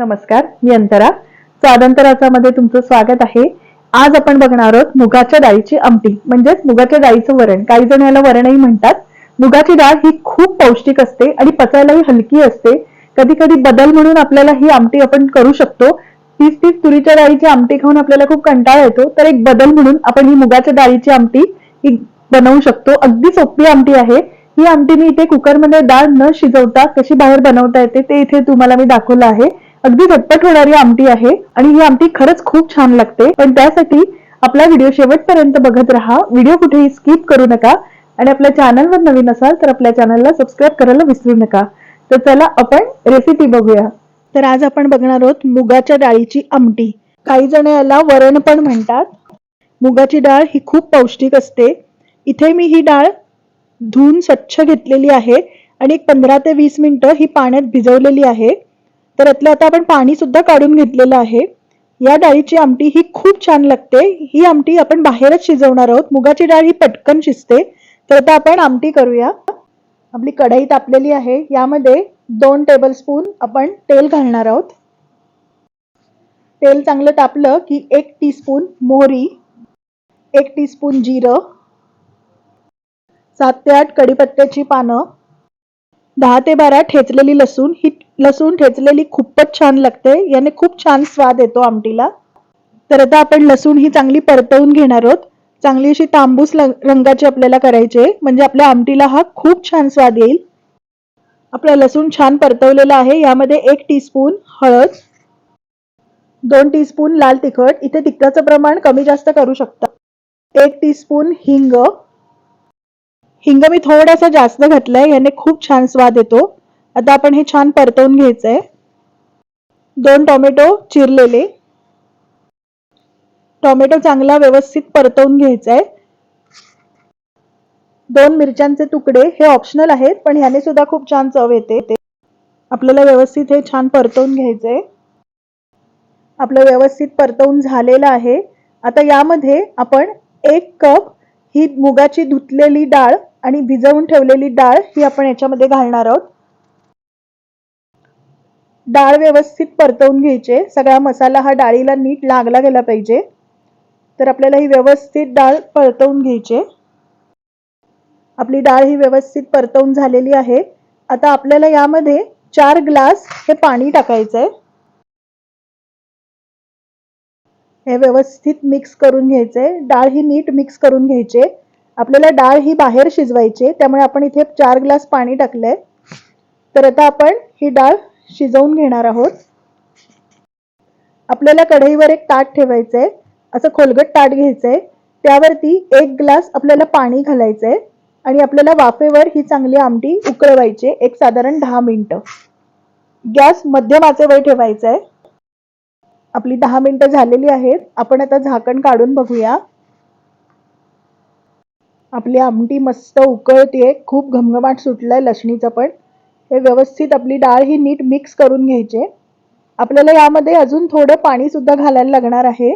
नमस्कार मी अंतरा. स्वादंतराचामध्ये तुमचं स्वागत आहे. आज आपण बघणार आहोत मुगाच्या डाळीची आमटी. म्हणजेच मुगाच्या डाळीचं वरण. काही जण याला वरणही म्हणतात. मुगाची डाळ ही खूप पौष्टिक असते आणि पचायलाही हलकी असते. कधी कधी बदल म्हणून आपल्याला ही आमटी आपण करू शकतो. तीच तीच तुरीच्या डाळीची आमटी खाऊन आपल्याला खूप कंटाळा येतो. तर एक बदल म्हणून आपण ही मुगाच्या डाळीची आमटी ही बनवू शकतो. अगदी सोपी आमटी आहे. ही आमटी मी इथे कुकरमध्ये डाळ न शिजवता कशी बाहेर बनवता येते ते इथे तुम्हाला मी दाखवलं आहे. अगदी झटपट होणारी आमटी आहे आणि ही आमटी खरंच खूप छान लागते. पण त्यासाठी आपला व्हिडिओ शेवटपर्यंत बघत राहा. व्हिडिओ कुठेही स्किप करू नका. आणि आपल्या चॅनलवर नवीन असाल तर आपल्या चॅनलला सबस्क्राईब करायला विसरू नका. तर चला आपण रेसिपी बघूया. तर आज आपण बघणार आहोत मुगाच्या डाळीची आमटी. काही जण याला वरण पण म्हणतात. मुगाची डाळ ही खूप पौष्टिक असते. इथे मी ही डाळ धुवून स्वच्छ घेतलेली आहे आणि एक पंधरा ते वीस मिनिटं ही पाण्यात भिजवलेली आहे. तर यातलं आता आपण पाणी सुद्धा काढून घेतलेलं आहे. या डाळीची आमटी ही खूप छान लागते. ही आमटी आपण बाहेरच शिजवणार आहोत. मुगाची डाळ ही पटकन शिजते. तर आता आपण आमटी करूया. आपली कढई तापलेली आहे. यामध्ये दोन टेबलस्पून आपण तेल घालणार आहोत. तेल चांगलं तापलं की एक टीस्पून मोहरी एक टीस्पून जिरं सात ते आठ कढीपत्त्याची पानं दहा ते बारा ठेचलेली लसूण ही लसूण ठेचलेली खूपच छान लागते. याने खूप छान स्वाद येतो आमटीला. तर आता आपण लसूण ही चांगली परतवून घेणार आहोत. चांगली अशी तांबूस रंगाची आपल्याला करायची म्हणजे आपल्या आमटीला हा खूप छान स्वाद येईल. आपला लसूण छान परतवलेला आहे. यामध्ये एक टीस्पून हळद दोन टीस्पून लाल तिखट. इथे तिखटाचं प्रमाण कमी जास्त करू शकता. एक टीस्पून हिंग हिंग मी थोडासा जास्त घातलाय याने खूप छान स्वाद येतो. आता आपण हे छान परतवून घ्यायचंय. दोन टोमॅटो चिरलेले. टोमॅटो चांगला व्यवस्थित परतवून घ्यायचा आहे दोन मिरच्यांचे तुकडे हे ऑप्शनल आहेत पण ह्याने सुद्धा खूप छान चव येते. आपल्याला व्यवस्थित हे छान परतवून घ्यायचं आहे आपलं व्यवस्थित परतवून झालेलं आहे. आता यामध्ये आपण एक कप ही मुगाची धुतलेली डाळ आणि भिजवून ठेवलेली डाळ ही आपण याच्यामध्ये घालणार आहोत. डाळ व्यवस्थित परतवून घ्यायचे. सगळा मसाला हा डाळीला नीट लागला गेला पाहिजे. तर आपल्याला ही व्यवस्थित डाळ परतवून घ्यायची. आपली डाळ ही व्यवस्थित परतवून झालेली आहे. आता आपल्याला यामध्ये चार ग्लास हे पाणी टाकायचंय. हे व्यवस्थित मिक्स करून घ्यायचे डाळ ही नीट मिक्स करून घ्यायची. आपल्याला डाळ ही बाहेर शिजवायची त्यामुळे आपण इथे चार ग्लास पाणी टाकलंय. तर आता आपण ही डाळ शिजवून घेणार आहोत. आपल्याला कढईवर एक ताट ठेवायचंय असं खोलगट ताट घ्यायचंय. त्यावरती एक ग्लास आपल्याला पाणी घालायचंय आणि आपल्याला वाफेवर ही चांगली आमटी उकळवायची एक साधारण दहा मिनिटं. गॅस मध्यम आचेवर ठेवायचा आहे आपली दहा मिनिटं झालेली आहेत. आपण आता झाकण काढून बघूया. आपली आमटी मस्त उकळते खूप घमघमाट सुटलाय लसणीचं पण. हे व्यवस्थित आपली डाळ ही नीट मिक्स करून घ्यायची. आपल्याला यामध्ये अजून थोडं पाणीसुद्धा घालायला लागणार आहे.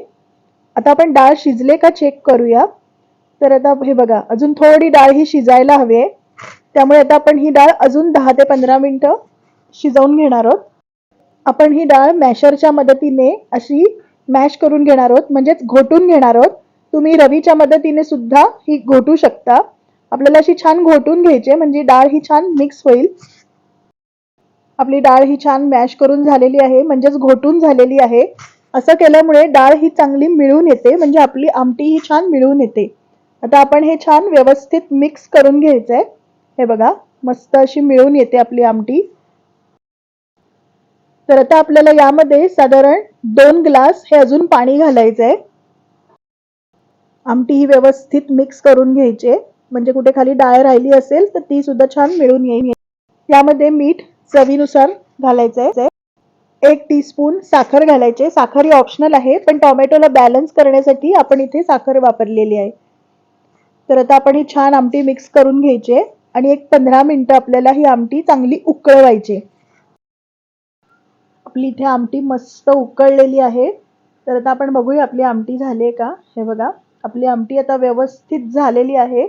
आता आपण डाळ शिजले का चेक करूया. तर आता हे बघा अजून थोडी डाळ ही शिजायला हवी आहे. त्यामुळे आता आपण ही डाळ अजून दहा ते पंधरा मिनटं शिजवून घेणार आहोत. आपण ही डाळ मॅशरच्या मदतीने अशी मॅश करून घेणार आहोत म्हणजेच घोटून घेणार आहोत. तुम्ही रवीच्या मदतीने सुद्धा ही घोटू शकता. आपल्याला अशी छान घोटून घ्यायची म्हणजे डाळ ही छान मिक्स होईल. आपली डाळ ही छान मॅश करून झालेली आहे म्हणजेच घोटून झालेली आहे. असं केल्यामुळे डाळ ही चांगली मिळून येते म्हणजे आपली आमटी ही छान मिळून येते. आता आपण हे छान व्यवस्थित मिक्स करून घ्यायचंय. हे बघा मस्त अशी मिळून येते आपली आमटी. तर आता आपल्याला यामध्ये साधारण दोन ग्लास हे अजून पाणी घालायचंय. आमटी ही व्यवस्थित मिक्स करून घ्यायची आहे. म्हणजे कुठे खाली डाळ राहिली असेल तर ती सुद्धा छान मिळून येईल. यामध्ये मीठ चवीनुसार घालायचंय. एक टीस्पून साखर घालायचे. साखर ही ऑप्शनल आहे पण टोमॅटोला बॅलन्स करण्यासाठी आपण इथे साखर वापरलेली आहे. तर आता आपण ही छान आमटी मिक्स करून घ्यायची आहे. आणि एक पंधरा मिनटं आपल्याला ही आमटी चांगली उकळवायची आपली इथे आमटी मस्त उकळलेली आहे. तर आता आपण बघूया आपली आमटी झाली आहे का? हे बघा. आपली आमटी आता व्यवस्थित झालेली आहे.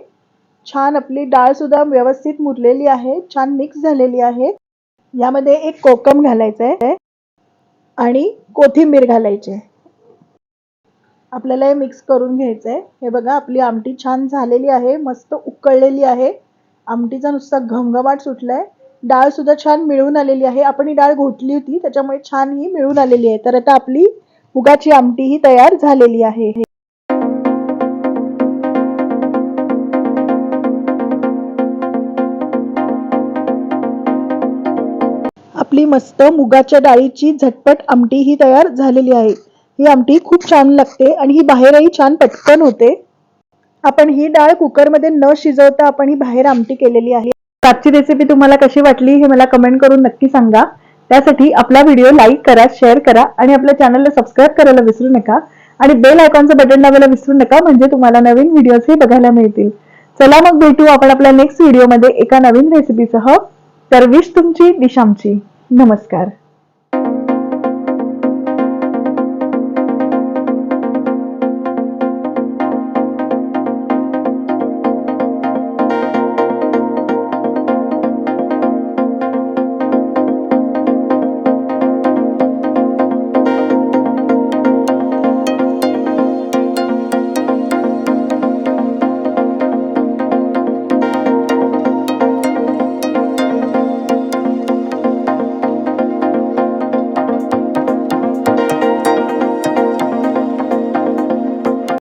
छान आपली डाळ सुद्धा व्यवस्थित मुरलेली आहे. छान मिक्स झालेली आहे. यामध्ये एक कोकम घालायचं आहे आणि कोथिंबीर घालायची आपल्याला हे मिक्स करून घ्यायचं आहे हे बघा आपली आमटी छान झालेली आहे. मस्त उकळलेली आहे. आमटीचा नुसता घमघमाट सुटलाय. डाळ सुद्धा छान मिळून आलेली आहे. आपण ही डाळ घोटली होती त्याच्यामुळे छान ही मिळून आलेली आहे. तर आता आपली मुगाची आमटी ही तयार झालेली आहे. आपली मस्त मुगाच्या डाळीची झटपट आमटी ही तयार झालेली आहे. ही आमटी खूप छान लागते आणि ही बाहेरही छान पटकन होते. आपण ही डाळ कुकरमध्ये न शिजवता आपण ही बाहेर आमटी केलेली आहे. आजची रेसिपी तुम्हाला कशी वाटली हे मला कमेंट करून नक्की सांगा. त्यासाठी आपला व्हिडिओ लाईक करा शेअर करा आणि आपल्या चॅनलला सबस्क्राईब करायला विसरू नका. आणि बेल आयकॉनचं बटन दाबायला विसरू नका म्हणजे तुम्हाला नवीन व्हिडिओज बघायला मिळतील. चला मग भेटू आपण आपल्या नेक्स्ट व्हिडिओमध्ये एका नवीन रेसिपीसह तर विश तुमची दिशामची नमस्कार.